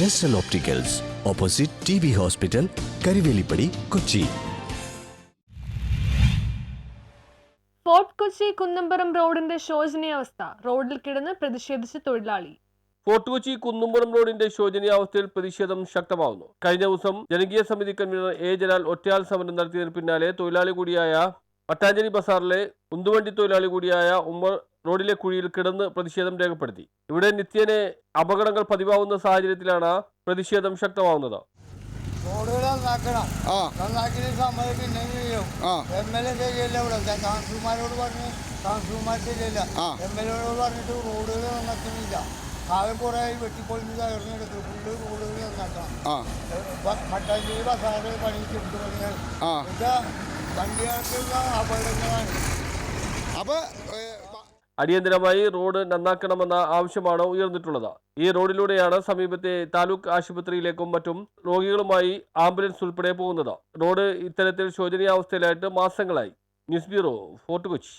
ജസ്റ്റൽ opticals opposite T B hospital Karivelippady Kochi Fort Kochi Kunnampuram റോഡിന്റെ ശോചനീയാവസ്ഥ റോഡിൽ കിടന്ന് പ്രതിഷേധിച്ച് തൊഴിലാളി. ഫോർട്ട് കൊച്ചി കുന്നുംപുറം റോഡിന്റെ ശോചനീയാവസ്ഥയിൽ പ്രതിഷേധം ശക്തമാവുന്നു. കഴിഞ്ഞ ദിവസം ജനകീയ സമിതി കൺവീനർ എ. ജലാൽ ഒറ്റയാൾ സമരം നടത്തിയതിന് പിന്നാലെ തൊഴിലാളി കൂടിയായ പട്ടാഞ്ചേരി ബസാറിലെ ഉന്തുവണ്ടി തൊഴിലാളി കൂടിയായ ഉമ്മർ റോഡിലെ കുഴിയിൽ കിടന്ന് പ്രതിഷേധം രേഖപ്പെടുത്തി. ഇവിടെ നിത്യേനെ അപകടങ്ങൾ പതിവാവുന്ന സാഹചര്യത്തിലാണ് പ്രതിഷേധം ശക്തമാവുന്നത്. റോഡുകൾ നന്നാക്കണം. ആ. നന്നാക്കിയ സമയം പിന്നെ ചെയ്യും. ആ. എം എൽ എ ശരിയല്ല ഇവിടെ. കൗൺസിലർമാരോട് പറഞ്ഞ് കൗൺസിലർമാർ ശരിയല്ല എം എൽ എയോട് പറഞ്ഞിട്ട് റോഡുകൾ നന്നാക്കുന്നില്ല. ആകെ കുറേ വെട്ടിപ്പൊളിഞ്ഞ് തകർന്നെടുത്ത് ഫുള്ള് റോഡുകൾ നന്നാക്കണം. ആ. മട്ടാഞ്ചേരി ബസാറ് പണി ചെറുത്ത് പണികൾ ആ. ഇതാ വണ്ടികൾക്കുള്ള അപകടങ്ങളാണ്. അപ്പൊ ഏ, അടിയന്തരമായി റോഡ് നന്നാക്കണമെന്ന ആവശ്യമാണ് ഉയർന്നിട്ടുള്ളത്. ഈ റോഡിലൂടെയാണ് സമീപത്തെ താലൂക്ക് ആശുപത്രിയിലേക്കും മറ്റും രോഗികളുമായി ആംബുലൻസ് ഉൾപ്പെടെ പോകുന്നത്. റോഡ് ഇത്തരത്തിൽ ശോചനീയാവസ്ഥയിലായിട്ട് മാസങ്ങളായി. News bureau Fort Kochi.